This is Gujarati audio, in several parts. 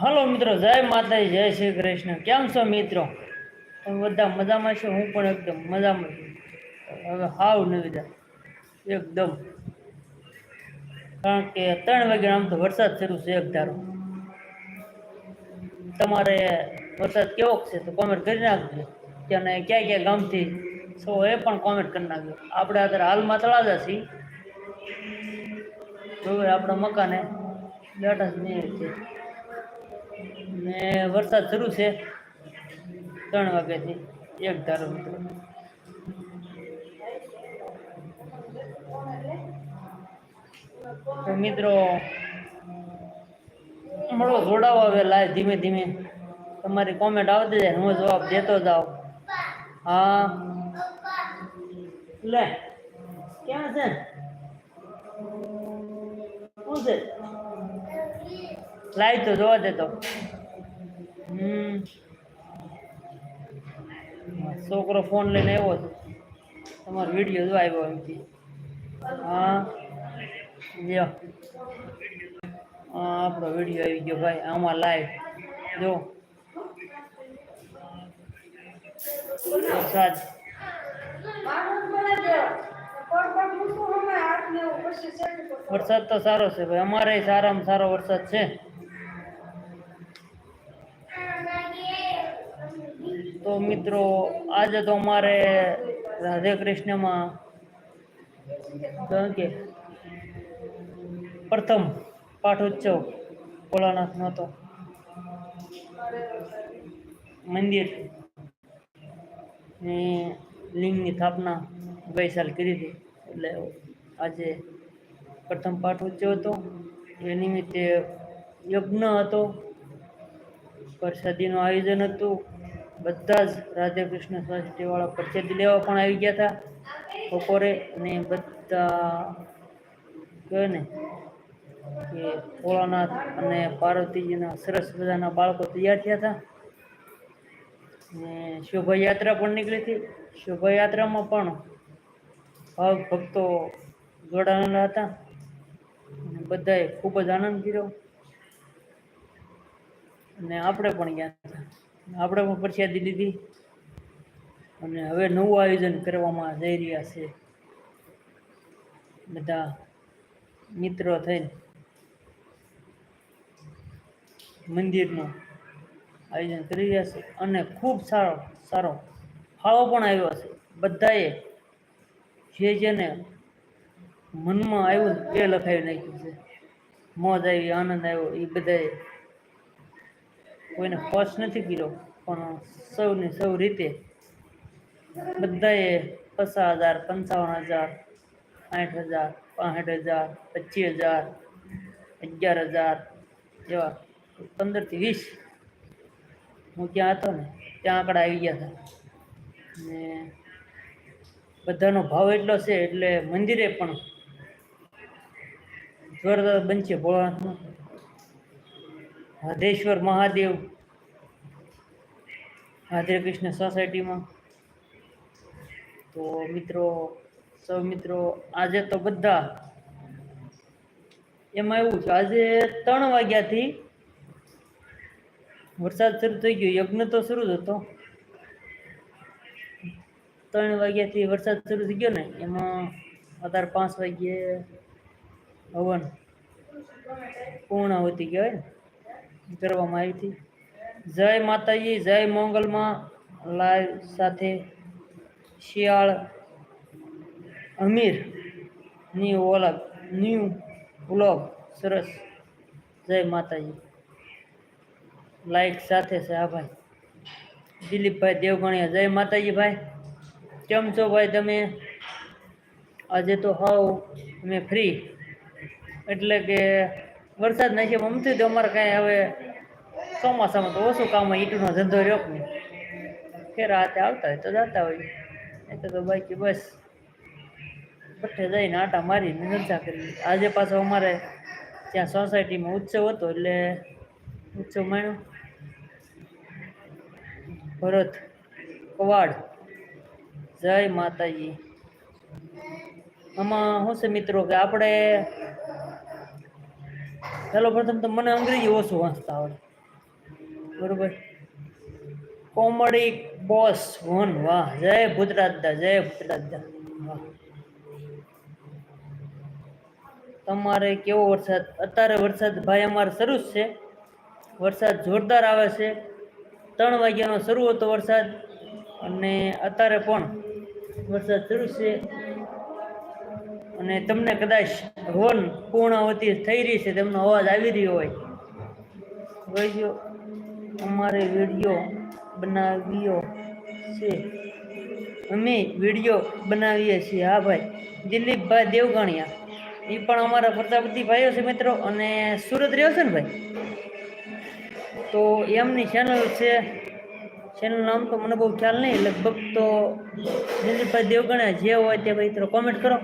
હલો મિત્રો, જય માતાજી, જય શ્રી કૃષ્ણ. કેમ છો મિત્રો? તમે બધા મજામાં છો? હું પણ એકદમ મજામાં છું. હવે હાવ નવીદા એકદમ. કારણ કે ત્રણ વાગે આમ તો વરસાદ શરૂ છે એક ધારો. તમારે વરસાદ કેવો છે તો કોમેન્ટ કરી નાખજો. કે અને ક્યાં ક્યાં ગામથી છો એ પણ કોમેન્ટ કરી નાખજો. આપણે અત્યારે હાલમાં તળાજા છીએ. હવે આપણા મકાને બેઠા જ નહીં છે. ને વરસાદ શરૂ છે ત્રણ વાગ્યાથી, એક ધારો મિત્રો. તો મિત્રો, મળો જોડાવો હવે લાય ધીમે ધીમે. તમારી કોમેન્ટ આવતી જાય હું જવાબ દેતો જાઉં. હા. લે, ક્યાં છે? શું છે? લાઈ તો જોવા દેતો હમ. છોકરો ફોન લઈને આવ્યો છે તમારો વીડિયો જો આવ્યો એમથી હા. જો આપણો વીડિયો આવી ગયો ભાઈ. આમાં લાઈવ. જો. વરસાદ વરસાદ તો સારો છે ભાઈ. અમારે સારામાં સારો વરસાદ છે. મિત્રો, આજે તો અમારે રાધે કૃષ્ણમાં કે પ્રથમ પાઠોત્સવ ભોળાનાથનો હતો. મંદિર ને લિંગની સ્થાપના ગઈ સાલ કરી હતી. એટલે આજે પ્રથમ પાઠોત્સવ હતો. એ નિમિત્તે યજ્ઞ હતો. પ્રસાદીનું આયોજન હતું. બધા જ રાધે કૃષ્ણ સોસાયટીવાળા પ્રસાદી લેવા પણ આવી ગયા હતા. બપોરે અને બધા કહે ને કે ભોળાનાથ અને પાર્વતીજીના સરસ મજાના બાળકો તૈયાર થયા હતા. ને શોભાયાત્રા પણ નીકળી હતી. શોભાયાત્રામાં પણ ભાવ ભક્તો જોડાયેલા હતા. અને બધાએ ખૂબ જ આનંદ કર્યો. અને આપણે પણ ગયા હતા. આપણે પણ લીધી. અને હવે નવું આયોજન કરવામાં જઈ રહ્યા છે. બધા મિત્રો થઈને મંદિરનું આયોજન કરી રહ્યા છે. અને ખૂબ સારો સારો ફાળો પણ આવ્યો છે. બધાએ જે જેને મનમાં આવ્યું એ લખાવી નાખ્યું છે. મોજ આવી, આનંદ આવ્યો, એ બધાએ કોઈને સ્પર્શ નથી કર્યો, પણ સૌને સૌ રીતે બધાએ પચાસ હજાર, પંચાવન હજાર, સાઠ હજાર, પાસઠ હજાર, પચીસ હજાર, અગિયાર હજાર જેવા પંદરથી વીસ હું ત્યાં હતો ને, ત્યાં આગળ આવી ગયા હતા. ને બધાનો ભાવ એટલો છે એટલે મંદિરે પણ જોરદાર બનશે ભોળાનાથનું. રાધેશ્વર મહાદેવ રાધે કૃષ્ણ સોસાયટીમાં. તો મિત્રો, સૌ મિત્રો, આજે તો બધા એમાં એવું છે, આજે ત્રણ વાગ્યાથી વરસાદ શરૂ થઈ ગયો, યજ્ઞ તો શરૂ જ હતો. ત્રણ વાગ્યાથી વરસાદ શરૂ થઈ ગયો ને, એમાં અત્યારે પાંચ વાગ્યે હવન પૂર્ણાવતી કહેવાય ને. કરવામાં આવી હતી. જય માતાજી, જય મોંગલમાં લાઈવ સાથે શિયાળ અમીરની ઓલગ, ન્યૂ વ્લોગ, સરસ. જય માતાજી. લાઈક સાથે છે આ ભાઈ. દિલીપભાઈ દેવગણિયા, જય માતાજી ભાઈ. કેમ છો ભાઈ તમે? આજે તો હાવ અમે ફ્રી એટલે કે વરસાદ નથી મમતું તો અમારે કાંઈ હવે ચોમાસામાં તો ઓછું કામ હોય, ઈંટનો ધંધો રહ્યો ફેર હાથે આવતા હોય તો જતા હોય. નહીં તો બાકી બસ. પઠ્ઠે જઈને આટા મારીને જલસા કરી આજે પાછો અમારે ત્યાં સોસાયટીમાં ઉત્સવ હતો એટલે ઉત્સવ માણ્યો. ભરત કવાડ. જય માતાજી. આમાં શું છે મિત્રો કે આપણે પેલો પ્રથમ તો મને અંગ્રેજી ઓછું વાંચતા આવડે. બરોબર? કોમેડી બોસ વન, વાહ, જય ભૂતરાજદા જય ભૂતરાજદા, વાહ. તમારે કેવો વરસાદ? અત્યારે વરસાદ ભાઈ અમારે શરૂ જ છે. વરસાદ જોરદાર આવે છે. ત્રણ વાગ્યાનો શરૂ હતો વરસાદ અને અત્યારે પણ વરસાદ શરૂ છે. અને તમને કદાચ હોર્ન પૂર્ણાવતી થઈ રહી છે, તેમનો અવાજ આવી રહ્યો હોય. વૈજો અમારે વીડિયો બનાવ્યો છે. અમે વીડિયો બનાવીએ છીએ. હા ભાઈ, દિલીપભાઈ દેવગણિયા. એ પણ અમારા પ્રજાપતિ ભાઈઓ છે મિત્રો, અને સુરત રહ્યો છે ને ભાઈ? તો એમની ચેનલ છે ચેનલ નામ તો મને બહુ ખ્યાલ નહીં, લગભગ તો દિલીપભાઈ દેવગણિયા જે હોય તે ભાઈ તો કોમેન્ટ કરો.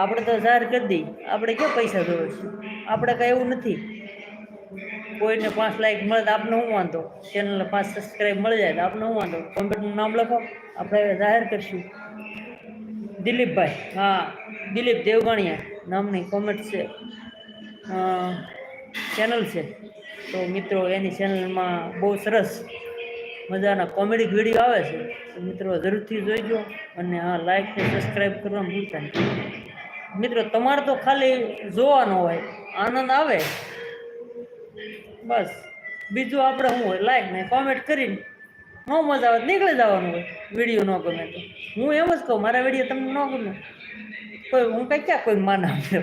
આપણે તો જાહેર કરી દઈ આપણે ક્યાં પૈસા જોવે છે? આપણે કાંઈ એવું નથી. કોઈને પાંચ લાઈક મળે તો આપણે શું વાંધો? ચેનલને પાંચ સબસ્ક્રાઈબ મળી જાય તો આપણે શું વાંધો? કોમ્પ્યુટરનું નામ લખો. આપણે જાહેર કરીશું. દિલીપભાઈ, હા, દિલીપ દેવગણિયા નામની કોમેન્ટ છે ચેનલ છે. તો મિત્રો, એની ચેનલમાં બહુ સરસ મજાના કોમેડી વીડિયો આવે છે. મિત્રો, જરૂરથી જોઈજો અને હા લાઈક સબસ્ક્રાઈબ કરવાનું ભૂલતા મિત્રો, તમારે તો ખાલી જોવાનો હોય. આનંદ આવે. બસ. બીજું આપણે શું હોય? લાઈક ને કોમેન્ટ કરીને ન મજા આવે નીકળી જવાનું હોય. વીડિયો ન ગમે તો. હું એમ જ કહું, મારા વીડિયો તમને ન ગમે. કોઈ, હું કંઈ ક્યાં કોઈ માના આપ્યો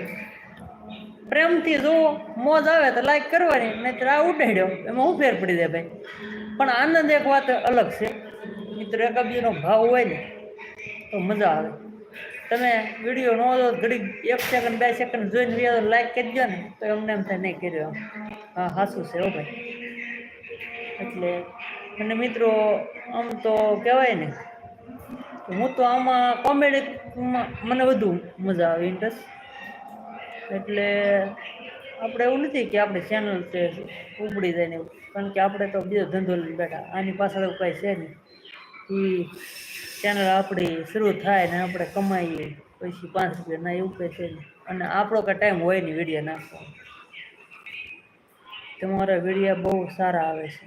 પ્રેમથી જો મોજ આવે તો લાઈક કરવાની નહીં આ ઉડાડ્યો. એમાં હું ફેર પડી જાય ભાઈ. પણ આનંદ એક વાત અલગ છે. મિત્રો, એકાબીનો ભાવ હોય ને, તો મજા આવે. તમે વીડિયો ન જો ઘડી એક સેકન્ડ બે સેકન્ડ જોઈને વીડિયો લાઈક કરી દો ને. તો એમને એમ થાય, નહીં કર્યો. હા, હાસું છે હો ભાઈ. એટલે અને મિત્રો, આમ તો કહેવાય ને હું તો આમાં કોમેડીમાં મને વધુ મજા આવે ઇન્ટરેસ્ટ એટલે આપણે એવું નથી કે આપણે ચેનલ છે ઉપડી જાય ને કારણ કે આપણે તો બીજો ધંધો લઈને બેઠા, આની પાછળ કાંઈ છે નહીં. એ ચેનલ આપણી શરૂ થાય ને આપણે કમાઈએ, પછી પાંચ રૂપિયા ના એવું છે અને આપણો કાંઈ ટાઈમ હોય નહીં વીડિયો નાખવાનો. તમારા વિડીયા બહુ સારા આવે છે.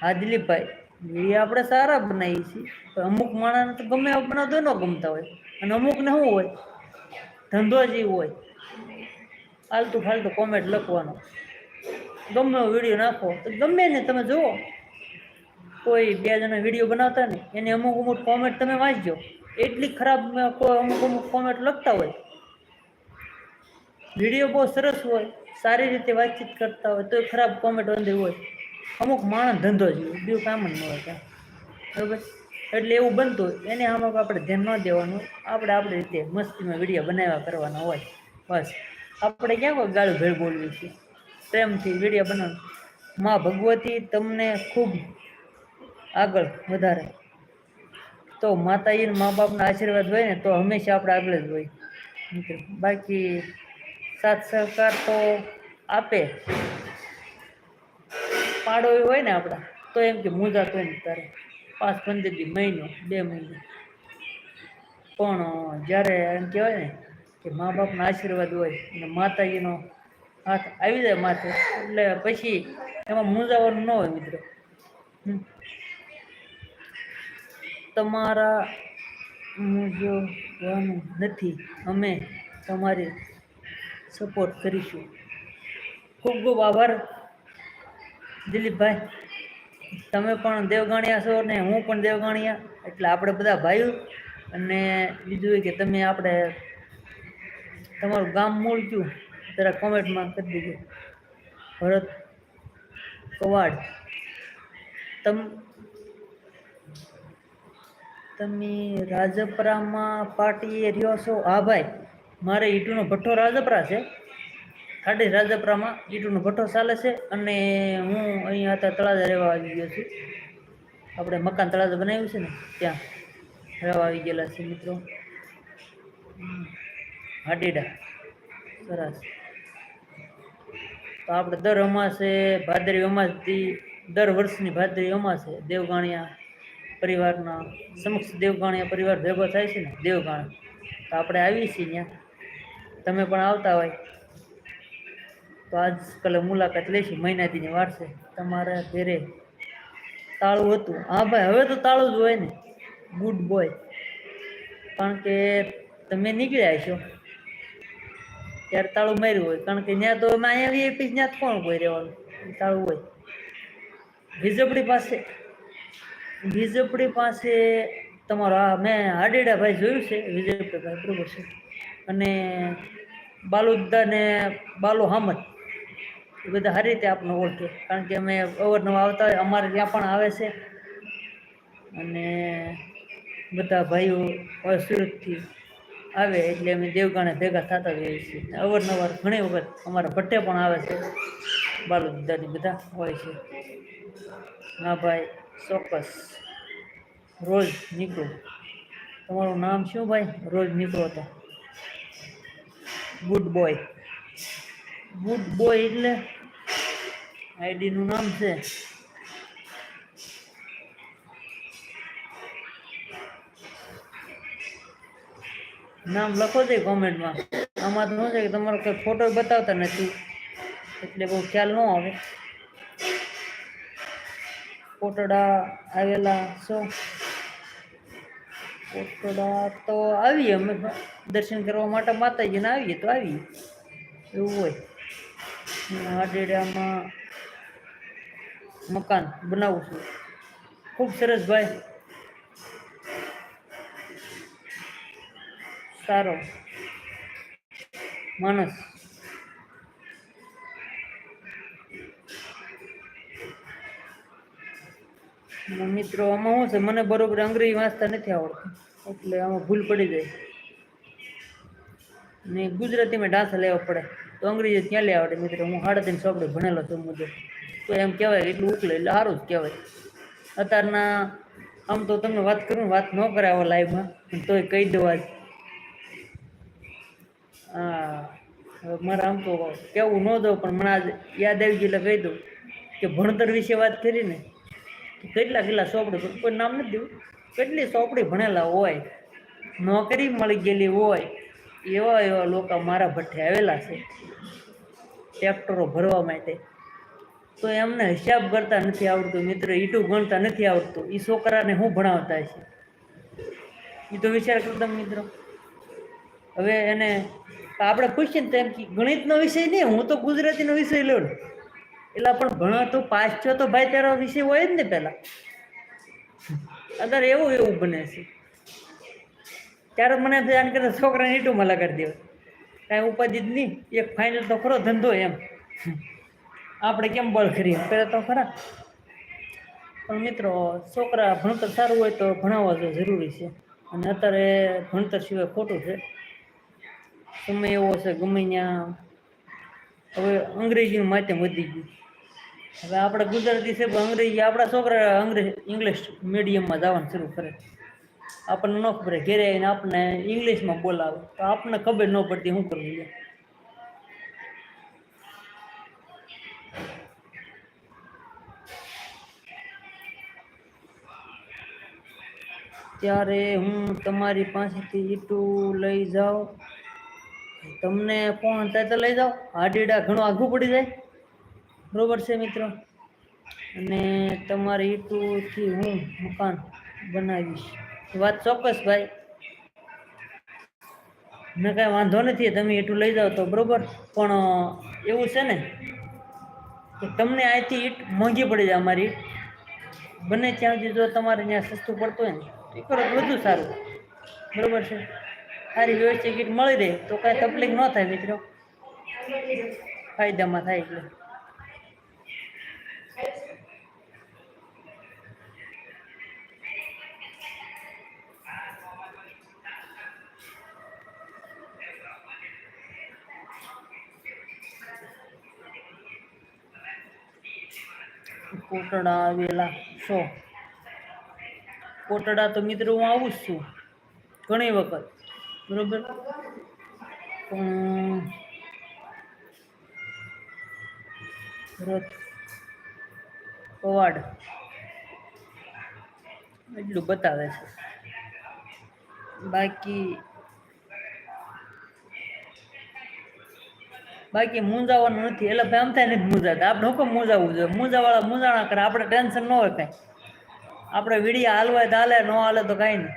હા, દિલીપભાઈ વીડિયો આપણે સારા બનાવીએ છીએ. પણ અમુક માણસને તો ગમે બનાવતો ન ગમતા હોય. અને અમુકને શું હોય? ધંધો જ હોય. આલતું ફાલતું કોમેન્ટ લખવાનો. ગમે વીડિયો નાખો, તો ગમે ને તમે જુઓ. કોઈ બે જણા વીડિયો બનાવતા ને એને અમુક અમુક કોમેન્ટ તમે વાંચજો. એટલી ખરાબ અમુક અમુક કોમેન્ટ લખતા હોય. વીડિયો બહુ સરસ હોય, સારી રીતે વાતચીત કરતા હોય તો ખરાબ કોમેન્ટ અંદર હોય. અમુક માણસ ધંધો જ બીજું કામ જ ન હોય ત્યાં. બરાબર? એટલે એવું બનતું હોય. એને આમાં આપણે ધ્યાન ન દેવાનું. આપણે આપણી રીતે મસ્તીમાં વીડિયો બનાવ્યા કરવાના હોય. બસ. આપણે ક્યાં કોઈ ગાળું ભેળ બોલવી છે? પ્રેમથી વીડિયો બનાવવાનું. માં ભગવતી તમને ખૂબ આગળ વધારે. તો માતાજીને મા બાપના આશીર્વાદ હોય ને, તો હંમેશા આપણે આગળ જ હોય. બાકી સાથ સહકાર તો આપે. પાડો હોય ને આપણા, તો એમ કે મોજા તો ને તારે. પાંચ પંદર દી મહિનો, બે મહિનો. પણ જ્યારે એમ કહેવાય ને કે મા બાપના આશીર્વાદ હોય અને માતાજીનો હાથ આવી જાય માથે, એટલે પછી એમાં મૂંઝાવાનું ન હોય મિત્રો. હમ. તમારા મૂંઝવવાનું નથી. અમે તમારી સપોર્ટ કરીશું. ખૂબ ખૂબ આભાર, દિલીપભાઈ. તમે પણ દેવગાણિયા છો ને હું પણ દેવગાણિયા, એટલે આપણે બધા ભાઈઓ. અને બીજું કે તમે આપણે તમારું ગામ મૂળ કયું? જરા કોમેન્ટમાં કરી દીધું ભરત કવાડ. તમ તમે રાજપરામાં પાર્ટીએ રહ્યો છો? હા ભાઈ, મારે ઈટુનો ભઠ્ઠો રાજપરા છે. ખાડી રાજપરામાં ઈટુનો ભઠ્ઠો ચાલે છે અને હું અહીંયા હતા તળાજા રહેવા આવી ગયો છું. આપણે મકાન તળાજા બનાવ્યું છે ને, ત્યાં રહેવા આવી ગયેલા છે મિત્રો. હાડીડા, સરસ. તો આપણે દર અમાસે ભાદરવી અમાસથી, દર વર્ષની ભાદરવી અમાસે, દેવગાણિયા પરિવારના સમક્ષ દેવગાણીયા પરિવાર ભેગો થાય છે ને, દેવગાણ. તો આપણે આવીએ છીએ ત્યાં. તમે પણ આવતા હોય. તો આજકાલે મુલાકાત લેશી મહિનાથીની વાર છે. તમારા ઘરે તાળું હતું. હા ભાઈ, હવે તો તાળું જ હોય ને. ગુડ બોય કારણ કે તમે નીકળ્યા છો ત્યારે તાળું માર્યું હોય. કારણ કે ત્યાં તો અમે અહીંયા વીઆઈપી ત્યાં કોણ કોઈ રહેવાનું? તાળું હોય. વીજપડી પાસે વીજપડી પાસે તમારો, મેં આડેડાભાઈ જોયું છે વિજયપડી ભાઈ બરોબર છે. અને બાલુદ્દા ને બાલુ હામદ, એ બધા સારી રીતે આપણને ઓળખે. કારણ કે અમે અવારનવાર આવતા હોય, અમારે ત્યાં પણ આવે છે. અને બધા ભાઈઓ સુરતથી આવે, એટલે અમે દેવગાણે ભેગા થતા હોઈએ છીએ. અવારનવાર ઘણી વખત અમારા ભટ્ટે પણ આવે છે બાલુદ્દાની બધા હોય છે. હા ભાઈ. ચોક્કસ. રોજ નીકળો. તમારું નામ શું ભાઈ? રોજ નીકળો તો. ગુડ બોય ગુડ બોય એટલે આઈડીનું નામ છે. નામ લખો દે કોમેન્ટમાં. આમાં તો શું છે કે તમારો કોઈ ફોટો બતાવતા નથી. એટલે બહુ ખ્યાલ ન આવે. ફોટોડા આવેલા છો? કોટડા તો આવીએ અમે. દર્શન કરવા માટે માતાજીને આવીએ તો આવીએ. એવું હોય. આડેડામાં મકાન બનાવું છું. ખૂબ સરસ ભાઈ. સારો. માણસ. મિત્રો, આમાં શું છે, મને બરોબર અંગ્રેજી વાંચતા નથી આવડતું, એટલે આમાં ભૂલ પડી જાય ને ગુજરાતીમાં ડાન્સ લેવો પડે, તો અંગ્રેજી ક્યાં લે આવડે મિત્રો? હું સાડા ત્રણ ચોપડે ભણેલો છું મુજબ તો એમ કહેવાય એટલું ઉકલે, એટલે સારું જ કહેવાય. અત્યારના, આમ તો તમને વાત કરું, વાત ન કરાવો લાઈવમાં તોય કહી દેવા જ હા, મારે આમ તો કેવું ન દઉં, પણ મને યાદ આવી ગયું એટલે કહી દઉં કે ભણતર વિશે વાત કરી ને તો કેટલા કેટલા ચોપડી કોઈ નામ નથી દેવું. કેટલી ચોપડી ભણેલા હોય, નોકરી મળી ગયેલી હોય, એવા એવા લોકો મારા ભઠ્ઠે આવેલા છે. ટ્રેક્ટરો ભરવા માટે. તો એમને હિસાબ કરતા નથી આવડતું, મિત્ર ઈટું ગણતા નથી આવડતું. એ છોકરાને શું ભણાવતા છે એ તો વિચાર કરતા મિત્રો. હવે એને આપણે પૂછીએ ને તેમ કે ગણિતનો વિષય નહીં, હું તો ગુજરાતીનો વિષય લઉં. એટલે પણ ભણો તો પાસ છો તો ભાઈ તારા વિષય હોય જ ને પેલા. અત્યારે એવું એવું બને છે. ત્યારે મને જાણ કરતા છોકરાને ઈટુમાં લગાડી દેવા. કાંઈ ઉપાધિ જ નહીં. એક ફાઇનલ તો ખરો ધંધો એમ. આપણે કેમ બળ કરીએ? પહેલાં તો ખરા. પણ મિત્રો, છોકરા ભણતર સારું હોય તો ભણાવવા તો જરૂરી છે. અને અત્યારે ભણતર સિવાય ખોટું છે. સમય એવો છે, ગમે ત્યાં. હવે અંગ્રેજીનું માધ્યમ વધી ગયું. હવે આપણે ગુજરાતી છે અંગ્રેજી, આપણા છોકરા અંગ્રેજ ઇંગ્લિશ મીડિયમમાં જવાનું શરૂ કરે. આપણને ન ખબર ઘેરે આવીને આપણને ઇંગ્લિશમાં બોલાવે. તો આપણને ખબર ન પડતી શું કરવું છે ત્યારે હું તમારી પાસેથી ઈટું લઈ જાઉં. તમને કોણ થાય તો લઈ જાઓ. હાડીડા ઘણું આઘું પડી જાય. બરોબર છે મિત્રો? અને તમારી ઈટુથી હું મકાન બનાવીશ. વાત ચોક્કસ ભાઈ. ને, કાંઈ વાંધો નથી, તમે ઈટું લઈ જાઓ તો બરોબર. પણ, એવું છે ને, કે તમને અહીંથી ઈટ મોંઘી પડી જાય અમારી ઈટ. બને ત્યાં સુધી જો તમારે ત્યાં સસ્તું પડતું હોય ને, તો એ કરો વધુ સારું. બરોબર છે? સારી વ્યવસ્થિત ઈટ મળી રહે, તો કાંઈ તકલીફ ન થાય મિત્રો. ફાયદામાં થાય એટલે. કોટડા આવેલા છો. કોટડા તો મિત્રો હું આવું જ છું ઘણી વખત. બરોબર? પણ રથ પવાડ એટલું બતાવે છે. બાકી બાકી મૂંઝાવાનું નથી. એટલે ભાઈ આમ થાય નથી મૂંઝાતા આપણે હુકમ મૂંઝાવું જોઈએ. મૂંઝાવાળા મૂંઝાણા કરે. આપણે ટેન્શન ન હોય કાંઈ. આપણે વીડિયા હાલવાય તો હાલે, ન હાલે તો કાંઈ નહીં.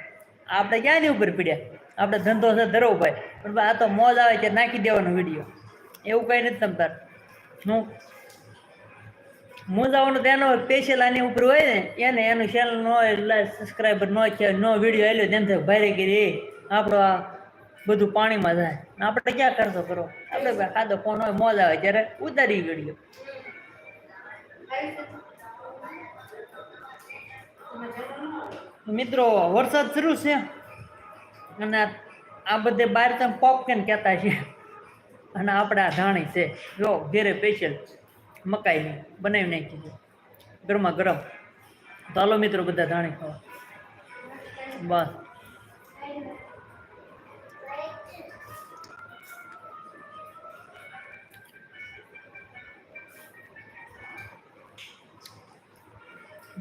આપણે ક્યાંની ઉપર પીડ્યા? આપણે ધંધો છે ધરો ભાઈ. પણ આ તો મોજ આવે કે નાખી દેવાનો વીડિયો. એવું કંઈ નથી તમતાર. હું મૂંઝાવાનું એનો સ્પેશિયલ આની ઉપર હોય ને, એને એનું ચેનલ ન હોય સબસ્ક્રાઈબર ન છે નો વીડિયો આવ્યો તેમ થાય ભાઈ કરી. આપણો આ બધું પાણીમાં જાય. આપણે ક્યાં કરશો કરો આપણે ખાધો ફોન હોય, મોજ આવે. ત્યારે ઉતારી ગયો મિત્રો, વરસાદ શરૂ છે. અને આ બધે બહાર તમે પોપકેન કહેતા છે. અને આપણે આ ધાણી છે. જો, ઘેરે સ્પેશિયલ મકાઈની બનાવી નાખી છે. ગરમા ગરમ. હાલો મિત્રો, બધા ધાણી ખાવા. બસ.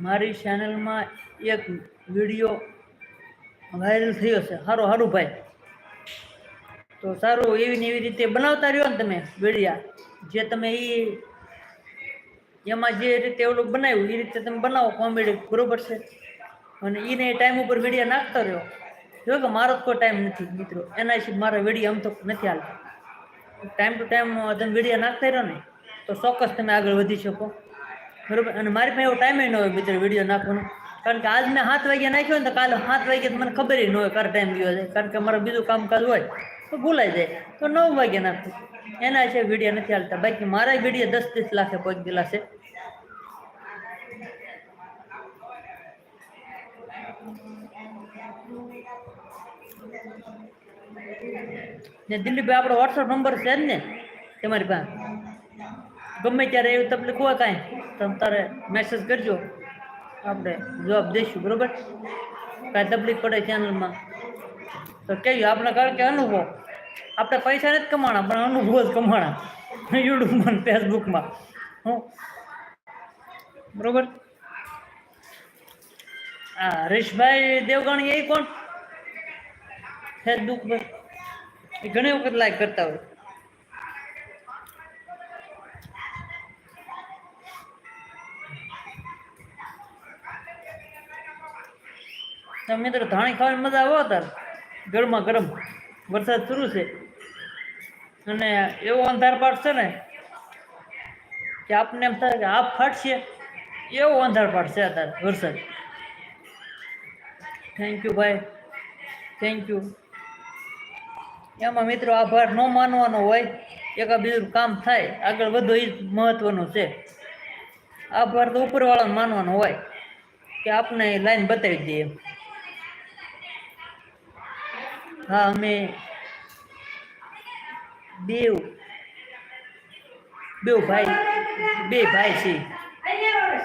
મારી ચેનલમાં એક વીડિયો વાયરલ થયો છે. સારું સારું ભાઈ. તો સારું એવી ને એવી રીતે બનાવતા રહ્યો ને તમે વિડીયા. જે તમે એ એમાં જે રીતે ઓલું બનાવ્યું એ રીતે તમે બનાવો કોમેડી બરોબર છે? અને એને ટાઈમ ઉપર વિડીયા નાખતો રહ્યો. જો કે મારો કોઈ ટાઈમ નથી, મિત્રો. એના વિશે મારા વીડિયો આમ તો નથી હાલતા. ટાઈમ ટુ ટાઈમ તમે વિડીયા નાખતા રહ્યો ને, તો ચોક્કસ તમે આગળ વધી શકો. બરોબર અને મારી પાસે એવો ટાઈમ ન હોય મિત્રો વીડિયો નાખવાનો. કારણ કે આજ મેં સાત વાગ્યા નાખ્યો ને તો કાલે સાત વાગ્યા મને ખબર ન હોય કર ટાઈમ ગયો છે. કારણ કે મારે બીજું કામકાજ હોય તો ભૂલાઈ જાય. તો નવ વાગે નાખું. એના છે વીડિયો નથી હાલતા. બાકી મારા વીડિયો દસ ત્રીસ લાખે પહોંચી ગયેલા છે. ને દિલીપભાઈ, આપણો વોટ્સઅપ નંબર છે જ ને તમારી પાસે? ગમે ત્યારે એવી તકલીફ હોય કાંઈ તમે તારે મેસેજ કરજો. આપણે જવાબ દઈશું, બરોબર? કાંઈ તકલીફ પડે ચેનલમાં તો કહેજો, આપણે કારણ કે અનુભવ. આપણે પૈસા નથી કમાણા, પણ અનુભવ જ કમાણા. યુટ્યુબમાં ફેસબુકમાં હું? બરોબર? હા હરીશભાઈ દેવગાણી એ કોણ? ફેસબુક પર એ ઘણી વખત લાઈક કરતા હોય. તો મિત્રો, ધાણી ખાવાની મજા આવો તાર ગરમા ગરમ. વરસાદ શરૂ છે. અને એવો અંધાર પાડશે ને કે આપને એમ થાય કે આપ ફાટશે, એવો અંધાર પાડશે અત્યારે વરસાદ. થેન્ક યુ ભાઈ. થેન્ક યુ એમાં મિત્રો આભાર ન માનવાનો હોય એક બીજું કામ થાય, આગળ વધુ એ મહત્વનું છે. આભાર તો ઉપરવાળાને માનવાનો હોય, કે આપને લાઈન બતાવી દઈએ હા, અમે બેવ બેવ ભાઈ, બે ભાઈ છે.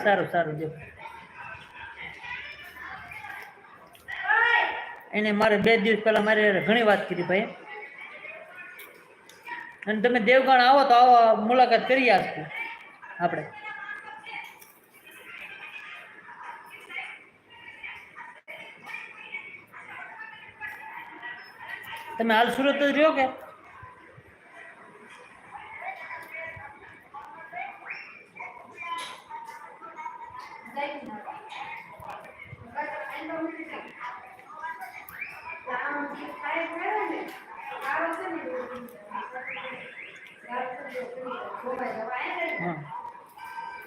સારું સારું, જો. એને મારે બે દિવસ પહેલા મારે ઘણી વાત કરી ભાઈ. અને તમે દેવગણ આવો તો આવો, મુલાકાત કરી આપશું આપણે. તમે હાલ સુરત જ રહ્યો કે?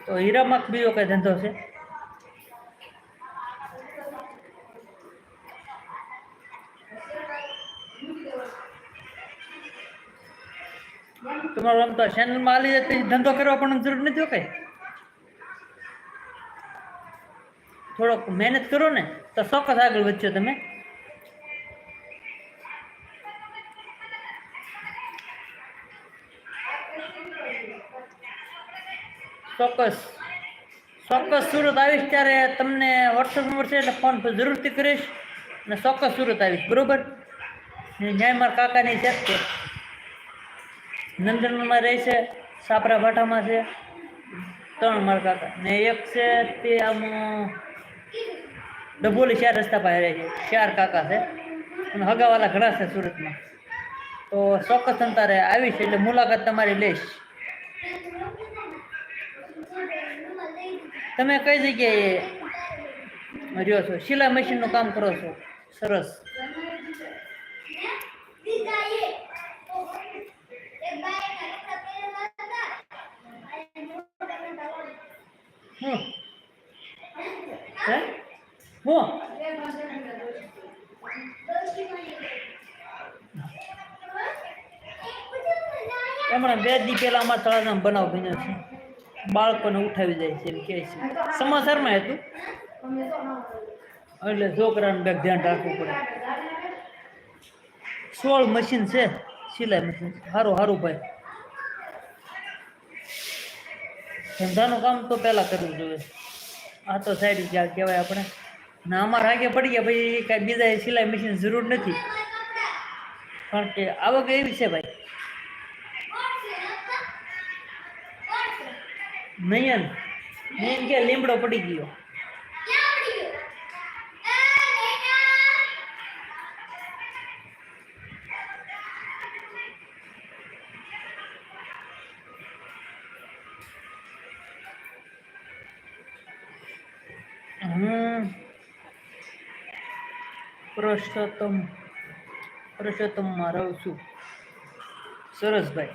તો હીરામાં બીજો કઈ ધંધો છે? તમારો આમ તો ચેનલમાં આલી જાય ધંધો કરવા પણ જરૂર નથી કઈ. થોડોક મહેનત કરો ને, તો ચોક્કસ આગળ વધશો તમે. ચોક્કસ ચોક્કસ સુરત આવીશ ત્યારે તમને વોટ્સઅપ નંબર છે એટલે ફોન જરૂરથી કરીશ. અને ચોક્કસ સુરત આવીશ, બરોબર? ન્યાય મારા કાકાની છે જ તે. નંદનમાં રહે છે, સાપરા ભાટામાં છે, ત્રણ મારા કાકા. ને એક છે તે આમ, ડભોલી ચાર રસ્તા પાસે રહે છે. ચાર કાકા છે. અને હગાવાલા ઘણા છે સુરતમાં. તો ચોક્કસ અંતરે આવીશ એટલે મુલાકાત તમારી લઈશ. તમે કઈ જગ્યાએ રહ્યો છો? સિલાઈ મશીનનું કામ કરો છો? સરસ હમ હે હું હમણાં બે દી પહેલા અમારા તળાજામાં બનાવ બન્યો છે. બાળકોને ઉઠાવી જાય છે એમ કહે છે. સમાચારમાં હતું. એટલે છોકરાને બે ધ્યાન રાખવું પડે. સોળ મશીન છે, સિલાઈ મશીન સારું સારું ભાઈ. ધંધાનું કામ તો પહેલાં કરવું જોઈએ. આ તો સાઈડ જ્યાં કહેવાય આપણે. ના અમારા આગે પડી ગયા ભાઈ કાંઈ બીજા સિલાઈ મશીન જરૂર નથી. કારણ કે આવક એવી છે ભાઈ. નયન નયન કે લીમડો પડી ગયો. પુરુષોત્તમ, પુરુષોત્તમમાં રહું છું. સરસભાઈ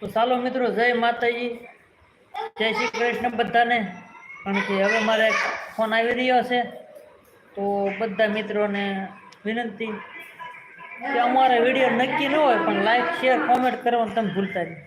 તો ચાલો મિત્રો, જય માતાજી. જય શ્રી કૃષ્ણ બધાને. કારણ કે હવે મારે ફોન આવી રહ્યો છે. તો બધા મિત્રોને વિનંતી કે અમારા વીડિયો નક્કી ન હોય, પણ લાઈક શેર કોમેન્ટ કરવાનું તમે ભૂલતા નહીં.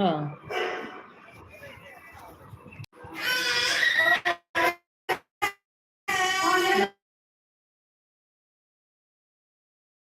હા